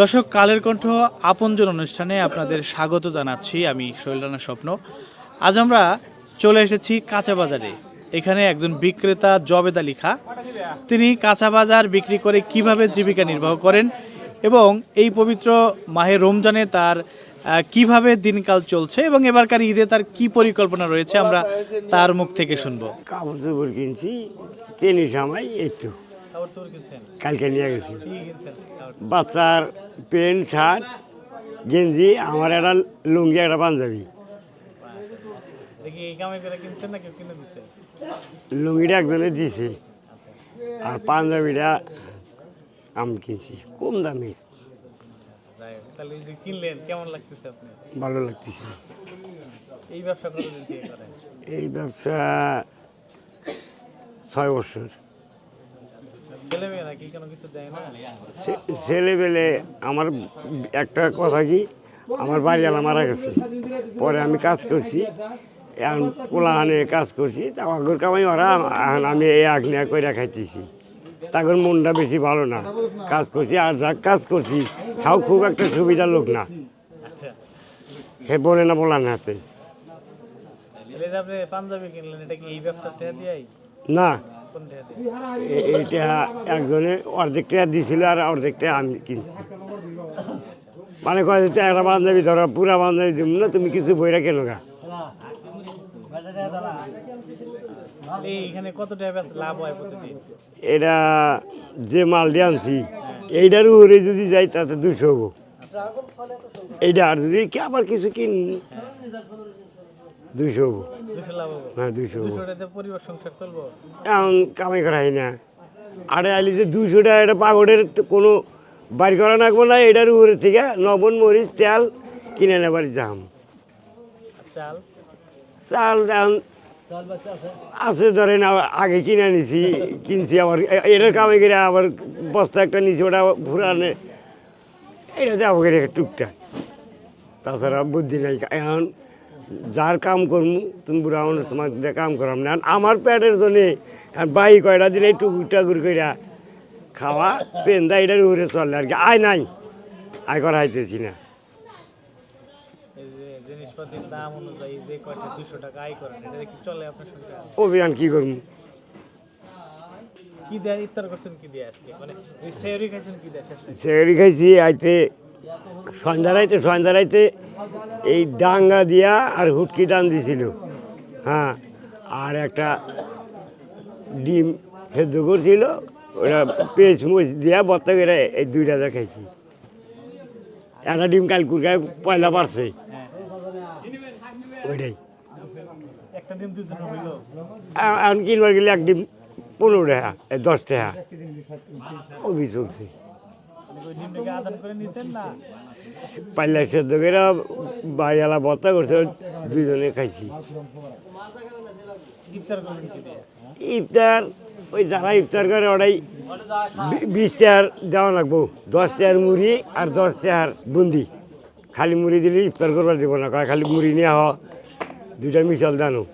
দর্শক, কালের কণ্ঠ আপনজন অনুষ্ঠানে আপনাদের স্বাগত জানাচ্ছি আমি শৈলানা স্বপ্ন। আজ আমরা চলে এসেছি কাঁচা বাজারে। এখানে একজন বিক্রেতা জবেদ আলী খা। তিনি কাঁচা বাজার বিক্রি করে কীভাবে জীবিকা নির্বাহ করেন এবং এই পবিত্র মাহে রমজানে তার কীভাবে দিনকাল চলছে এবং এবারকার ঈদে তার কি পরিকল্পনা রয়েছে আমরা তার মুখ থেকে শুনব। কাপড় কিনছি, চেনি সামাই তো। কালকে নিয়ে গেছি। বাচ্চার প্যান্ট শার্ট গেঞ্জি আমার একটা লুঙ্গি একটা পাঞ্জাবি। লুঙ্গিটা একজনে দিছে আর পাঞ্জাবিটা আমি কিনছি কম দামে। ভালো লাগতেছে। এই ব্যবসা ছয় বছর ছেলেমেয়েরা কি কোনো কিছু দেয় না ছে- ছেলেবেলে আমার একটা কথা কি আমার বাড়িওয়ালা মারা গেছে। পরে আমি কাজ করছি এখন পোলাহানে কাজ করছি তা আগর কামাই ওরা এখন আমি এই আগ্নেয়া করে খাইতেছি। তখন মনটা বেশি ভালো না। কাজ করছি আর যা কাজ করছি তাও খুব একটা সুবিধার লোক না। আচ্ছা। হে বলে না বলার হাতে। এলে এটা এইটা একজনে অর্ধেকটা দিছিল আর অর্ধেকটা আমি কিনছি। মানে কয় যে একটা বান্ধবী ধরো পুরা বান্ধবী দিব না তুমি কিছু বইরা কেন গা? এটা যে মাল দিয়ে আনছি এইটার উপরে যদি যাই তাতে দুশো হব। এইটা আর যদি কি আবার কিছু কিন হবে। হ্যাঁ চলবো এখন কামাই করা হয় না। আরে আলি যে দুশো টাকা এটা পাগড়ের কোনো বাড়ি করা নাকবো না, এটার উপরে থেকে লবণ, মরিচ, তেল কিনে নেবার যাম চাল এখন আছে ধরেন আগে কিনে নিছি কিনছি আবার। এ- এটার কামে করে আবার বস্তা একটা নিচে ওটা ফুরানে এটা যাব করে টুকটাক। তাছাড়া বুদ্ধি নাই। এখন যার কাম করমু তুমি বুড়া মানুষ তোমার দিয়ে কাম করাম না। আমার পেটের জন্যে বাই কয়টা দিলে টুকুর কইরা খাওয়া পেন্দা এটার উপরে চলে আর কি। আয় নাই আয় করা হাইতেছি না। অভিযান কী করব মানে সেহরি খাইছি আইতে সন্ধ্যা রাইতে সন্ধ্যা রাইতে এই ডাঙ্গা দিয়া আর হুটকি দান দিছিল। হ্যাঁ আর একটা ডিম সেদ্ধ করছিল ওটা পেঁচ মুচ দিয়া বত্তা করে এই দুইটা দেখাইছি একটা ডিম কাল কুরকায় পয়লা পারছে ওইটাই। আর কিনবার গেলে এক ডিম পনেরো টাকা দশ টাকা। অভি চলছে। পাল্লা সেদ্ধ করে বাড়িওয়ালা বত্তা করছে দুজনে খাইছি। ইফতার, ওই যারা ইফতার করে ওরাই বি- বিশ টাকার দেওয়া লাগবো। দশ টাকার মুড়ি আর দশ টাকার বুন্দি। খালি মুড়ি দিলে ইফতার করবার দিব না খালি মুড়ি নিয়ে হ, দুইটা মিশাল দানো।